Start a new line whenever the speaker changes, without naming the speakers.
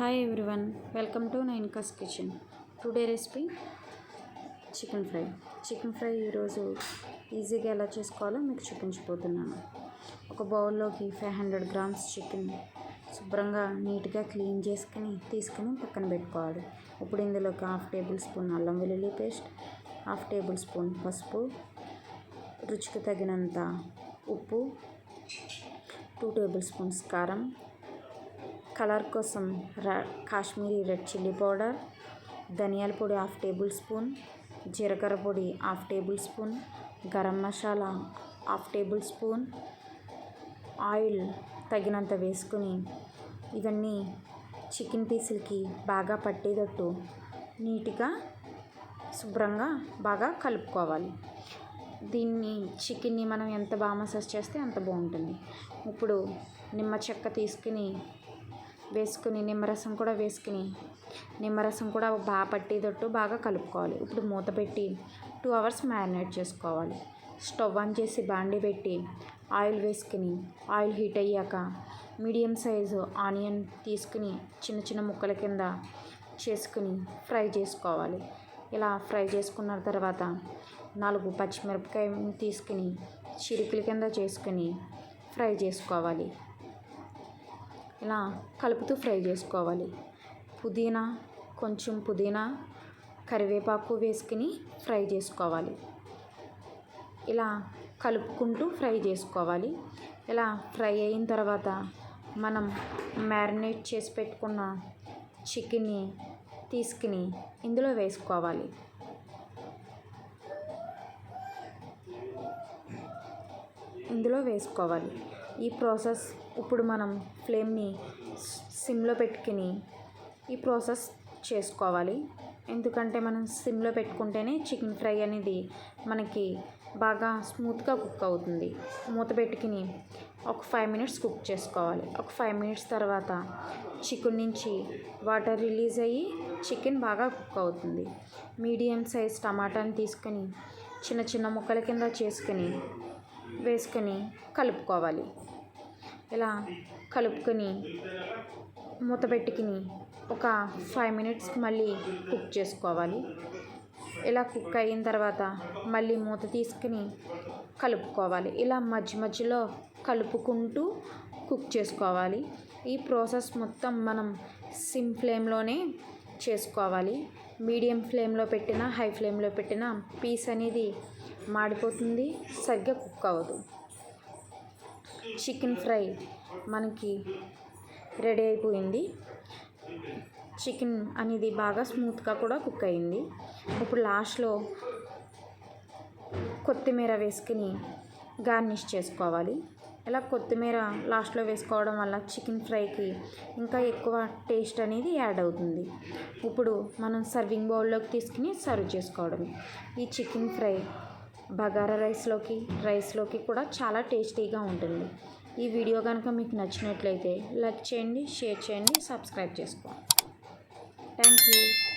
Hi everyone welcome to నైన్కాస్ kitchen today recipe chicken fry chicken fry ఈరోజు ఈజీగా ఎలా చేసుకోవాలో మీకు చూపించబోతున్నాను. ఒక బౌల్లోకి ఫైవ్ హండ్రెడ్ గ్రామ్స్ చికెన్ శుభ్రంగా నీట్గా క్లీన్ చేసుకుని తీసుకుని పక్కన పెట్టుకోవాలి. ఇప్పుడు ఇందులోకి హాఫ్ టేబుల్ స్పూన్ అల్లం వెల్లుల్లి పేస్ట్ హాఫ్ టేబుల్ స్పూన్ పసుపు రుచికి తగినంత ఉప్పు టూ టేబుల్ స్పూన్స్ కారం కలర్ కోసం కాశ్మీరీ రెడ్ చిల్లీ పౌడర్ ధనియాల పొడి హాఫ్ టేబుల్ స్పూన్ జీలకర్ర పొడి half tablespoon garam masala half tablespoon oil తగినంత వేసుకుని ఇవన్నీ చికెన్ పీసులకి బాగా పట్టేటట్టు నీట్గా శుభ్రంగా బాగా కలుపుకోవాలి. దీన్ని చికెన్ని మనం ఎంత బాగా మసాజ్ చేస్తే అంత బాగుంటుంది. ఇప్పుడు నిమ్మ చెక్క తీసుకుని వేసుకుని నిమ్మరసం కూడా వేసుకుని నిమ్మరసం కూడా బాగా పట్టేటట్టు బాగా కలుపుకోవాలి. ఇప్పుడు మూత పెట్టి టూ అవర్స్ మ్యారినేట్ చేసుకోవాలి. స్టవ్ ఆన్ చేసి బాండి పెట్టి ఆయిల్ వేసుకుని ఆయిల్ హీట్ అయ్యాక మీడియం సైజు ఆనియన్ తీసుకుని చిన్న చిన్న ముక్కల కింద చేసుకుని ఫ్రై చేసుకోవాలి. ఇలా ఫ్రై చేసుకున్న తర్వాత నాలుగు పచ్చిమిరపకాయ తీసుకుని చిరుకుల కింద చేసుకుని ఫ్రై చేసుకోవాలి. ఇలా కలుపుతూ ఫ్రై చేసుకోవాలి. పుదీనా కొంచెం పుదీనా కరివేపాకు వేసుకుని ఫ్రై చేసుకోవాలి. ఇలా కలుపుకుంటూ ఫ్రై చేసుకోవాలి. ఇలా ఫ్రై అయిన తర్వాత మనం మ్యారినేట్ చేసి పెట్టుకున్న చికెన్ని తీసుకుని ఇందులో వేసుకోవాలి. ఇందులో వేసుకోవాలి. ఈ ప్రాసెస్ ఇప్పుడు మనం ఫ్లేమ్ని సిమ్లో పెట్టుకుని ఈ ప్రాసెస్ చేసుకోవాలి. ఎందుకంటే మనం సిమ్లో పెట్టుకుంటేనే చికెన్ ఫ్రై అనేది మనకి బాగా స్మూత్గా కుక్ అవుతుంది. మూత పెట్టుకుని ఒక ఫైవ్ మినిట్స్ కుక్ చేసుకోవాలి. ఒక ఫైవ్ మినిట్స్ తర్వాత చికెన్ నుంచి వాటర్ రిలీజ్ అయ్యి చికెన్ బాగా కుక్ అవుతుంది. మీడియం సైజ్ టమాటాని తీసుకొని చిన్న చిన్న ముక్కల కింద చేసుకొని వేసుకొని కలుపుకోవాలి. ఇలా కలుపుకొని మూత పెట్టుకుని ఒక ఫైవ్ మినిట్స్ మళ్ళీ కుక్ చేసుకోవాలి. ఇలా కుక్ అయిన తర్వాత మళ్ళీ మూత తీసుకుని కలుపుకోవాలి. ఇలా మధ్య మధ్యలో కలుపుకుంటూ కుక్ చేసుకోవాలి. ఈ ప్రాసెస్ మొత్తం మనం సిమ్ ఫ్లేమ్లోనే చేసుకోవాలి. మీడియం ఫ్లేమ్లో పెట్టిన హై ఫ్లేమ్లో పెట్టిన పీస్ అనేది మాడిపోతుంది సరిగ్గా కుక్ అవ్వదు. చికెన్ ఫ్రై మనకి రెడీ అయిపోయింది. చికెన్ అనేది బాగా స్మూత్గా కూడా కుక్ అయింది. ఇప్పుడు లాస్ట్లో కొత్తిమీర వేసుకుని గార్నిష్ చేసుకోవాలి. ఇలా కొత్తిమీర లాస్ట్లో వేసుకోవడం వల్ల చికెన్ ఫ్రైకి ఇంకా ఎక్కువ టేస్ట్ అనేది యాడ్ అవుతుంది. ఇప్పుడు మనం సర్వింగ్ బౌల్లోకి తీసుకుని సర్వ్ చేసుకోవడమే ఈ చికెన్ ఫ్రై బగారా రైస్లోకి రైస్లోకి కూడా చాలా టేస్టీగా ఉంటుంది. ఈ వీడియో కనుక మీకు నచ్చినట్లయితే లైక్ చేయండి షేర్ చేయండి సబ్స్క్రైబ్ చేసుకోండి. Thank you.